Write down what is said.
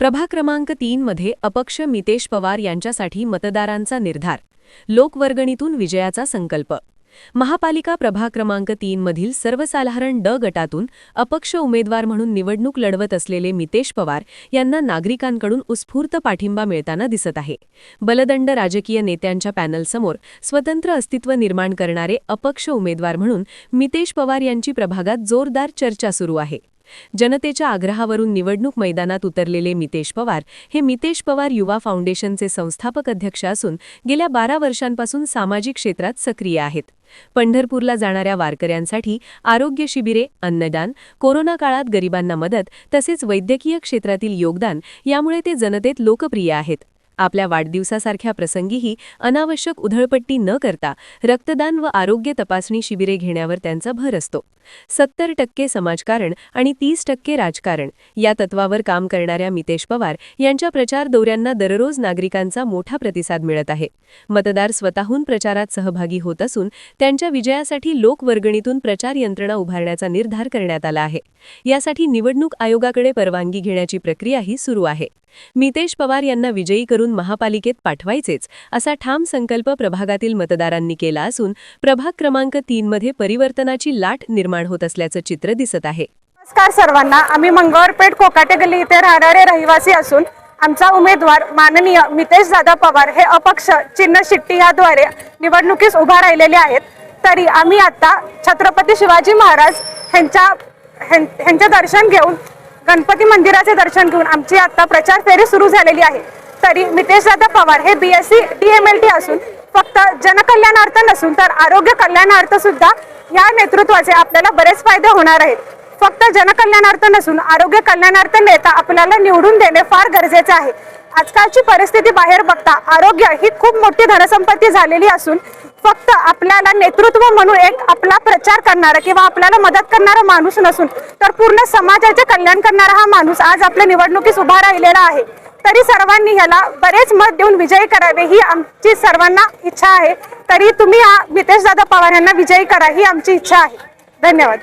प्रभा क्रमांक तीन मध्ये अपक्ष मितेश पवार यांच्यासाठी मतदारांचा निर्धार लोकवर्गणीतून विजयाचा संकल्प. महापालिका प्रभा क्रमांक तीनमधील सर्वसाधारण ड गटातून अपक्ष उमेदवार म्हणून निवडणूक लढवत असलेले मितेश पवार यांना नागरिकांकडून उत्स्फूर्त पाठिंबा मिळताना दिसत आहे. बलदंड राजकीय नेत्यांच्या पॅनलसमोर स्वतंत्र अस्तित्व निर्माण करणारे अपक्ष उमेदवार म्हणून मितेश पवार यांची प्रभागात जोरदार चर्चा सुरू आहे. जनतेच्या आग्रहावरून निवडणूक मैदानात उतरलेले मितेश पवार हे मितेश पवार युवा फाउंडेशनचे संस्थापक अध्यक्ष असून गेल्या बारा वर्षांपासून सामाजिक क्षेत्रात सक्रिय आहेत. पंढरपूरला जाणाऱ्या वारकऱ्यांसाठी आरोग्य शिबिरे अन्नदान कोरोना काळात गरिबांना मदत तसेच वैद्यकीय क्षेत्रातील योगदान यामुळे ते जनतेत लोकप्रिय आहेत. आपल्या वाढदिवसासारख्या प्रसंगीही अनावश्यक उधळपट्टी न करता रक्तदान व आरोग्य तपासणी शिबिरे घेण्यावर त्यांचा भर असतो. सत्तर टक्के समाजकारण आणि तीस टक्के राजकारण या तत्वावर काम करणाऱ्या मितेश पवार यांच्या प्रचार दौऱ्यांना दररोज नागरिकांचा मोठा प्रतिसाद मिळत आहे. मतदार स्वतःहून प्रचारात सहभागी होत असून त्यांच्या विजयासाठी लोकवर्गणीतून प्रचार यंत्रणा उभारण्याचा निर्धार करण्यात आला आहे. यासाठी निवडणूक आयोगाकडे परवानगी घेण्याची प्रक्रियाही सुरू आहे. मितेश पवार यांना विजयी करून महापालिकेत पाठवायचेच असा ठाम संकल्प प्रभागातील मतदारांनी केला असून प्रभाग क्रमांक तीनमध्ये परिवर्तनाची लाट निर्माण होत असल्याचं चित्र दिसत आहे. नमस्कार सर्वांना आम्ही मंगळवारपेठ कोकाटे गल्ली इथे राहणारे रहिवासी असून आमचा उमेदवार माननीय मितेश दादा पवार हे अपक्ष चिन्ह शिट्टी याद्वारे निवडणुकीस उभा राहिलेले आहेत. तरी आम्ही आता छत्रपती शिवाजी महाराज ह्यांच्या ह्यांचे दर्शन घेऊन गणपती मंदिराचे दर्शन घेऊन आमची आता प्रचार फेरी सुरू झालेली आहे. तरी मितेश दादा पवार हे B S C D M L T असून फक्त जनकल्याणार्थ नसून तर आरोग्य कल्याणार्थ सुद्धा या नेतृत्वाचे आपल्याला बरेच फायदे होणार आहेत. फक्त जनकल्याणार्थ नसून आरोग्य कल्याणार्थ नेता आपल्याला निवडून देणे फार गरजेचे आहे. आजकालची परिस्थिती बाहेर बघता आरोग्य ही खूप मोठी धनसंपत्ती झालेली असून फक्त आपल्याला नेतृत्व म्हणून एक आपला प्रचार करणारा किंवा आपल्याला मदत करणारा माणूस नसून तर पूर्ण समाजाचे कल्याण करणारा हा माणूस आज आपल्या निवडणुकीस उभा राहिलेला आहे. तरी सर्वांनी ह्याला बरेच मत देऊन विजयी करावे ही आमची सर्वांना इच्छा आहे. तरी तुम्ही हा मितेश दादा पवार यांना विजयी करा ही आमची इच्छा आहे. धन्यवाद.